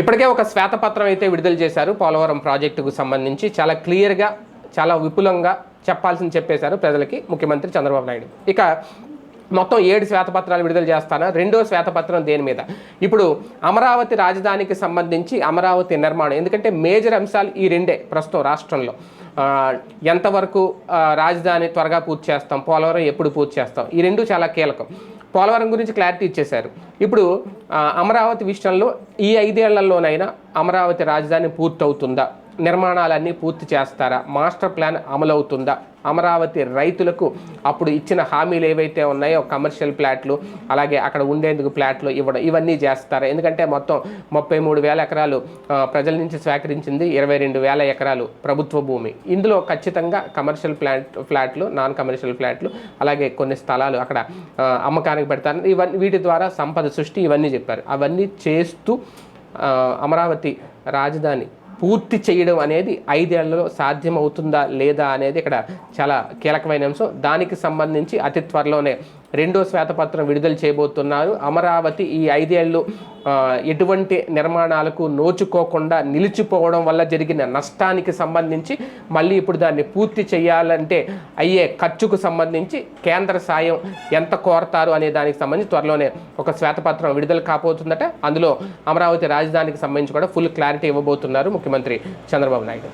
ఇప్పటికే ఒక శ్వేతపత్రం అయితే విడుదల చేశారు పోలవరం ప్రాజెక్టుకు సంబంధించి. చాలా క్లియర్గా చాలా విపులంగా చెప్పాల్సింది చెప్పేశారు ప్రజలకి ముఖ్యమంత్రి చంద్రబాబు నాయుడు. ఇక మొత్తం ఏడు శ్వేతపత్రాలు విడుదల చేస్తాను? రెండో శ్వేతపత్రం దేని మీద? ఇప్పుడు అమరావతి రాజధానికి సంబంధించి అమరావతి నిర్మాణం. ఎందుకంటే మేజర్ అంశాలు ఈ రెండే ప్రస్తుతం రాష్ట్రంలో. ఎంతవరకు రాజధాని త్వరగా పూర్తి చేస్తాం పోలవరం ఎప్పుడు పూర్తి చేస్తాం ఈ రెండు చాలా కీలకం. పోలవరం గురించి క్లారిటీ ఇచ్చేశారు. ఇప్పుడు అమరావతి విషయంలో ఈ ఐదేళ్ళలోనైనా అమరావతి రాజధాని పూర్తవుతుందా? నిర్మాణాలన్నీ పూర్తి చేస్తారా? Master plan అమలవుతుందా? అమరావతి రైతులకు అప్పుడు ఇచ్చిన హామీలు ఏవైతే ఉన్నాయో కమర్షియల్ ప్లాట్లు అలాగే అక్కడ ఉండేందుకు ప్లాట్లు ఇవ్వడం ఇవన్నీ చేస్తారా? ఎందుకంటే మొత్తం ముప్పై మూడు వేల ఎకరాలు ప్రజల నుంచి సేకరించింది ఇరవై రెండు వేల ఎకరాలు ప్రభుత్వ భూమి. ఇందులో ఖచ్చితంగా కమర్షియల్ ప్లాట్ ఫ్లాట్లు నాన్ కమర్షియల్ ఫ్లాట్లు అలాగే కొన్ని స్థలాలు అక్కడ అమ్మకానికి పెడతారు. ఇవన్నీ వీటి ద్వారా సంపద సృష్టి ఇవన్నీ చెప్పారు. అవన్నీ చేస్తూ అమరావతి రాజధాని పూర్తి చేయడం అనేది ఐదేళ్ళలో సాధ్యమవుతుందా లేదా అనేది ఇక్కడ చాలా కీలకమైన అంశం. దానికి సంబంధించి అతి త్వరలోనే రెండో శ్వేతపత్రం విడుదల చేయబోతున్నారు. అమరావతి ఈ ఐదేళ్ళు ఎటువంటి నిర్మాణాలకు నోచుకోకుండా నిలిచిపోవడం వల్ల జరిగిన నష్టానికి సంబంధించి మళ్ళీ ఇప్పుడు దాన్ని పూర్తి చేయాలంటే అయ్యే ఖర్చుకు సంబంధించి కేంద్ర సాయం ఎంత కోరతారు అనే దానికి సంబంధించి త్వరలోనే ఒక శ్వేతపత్రం విడుదల కాబోతుందట. అందులో అమరావతి రాజధానికి సంబంధించి కూడా ఫుల్ క్లారిటీ ఇవ్వబోతున్నారు ముఖ్యమంత్రి చంద్రబాబు నాయుడు.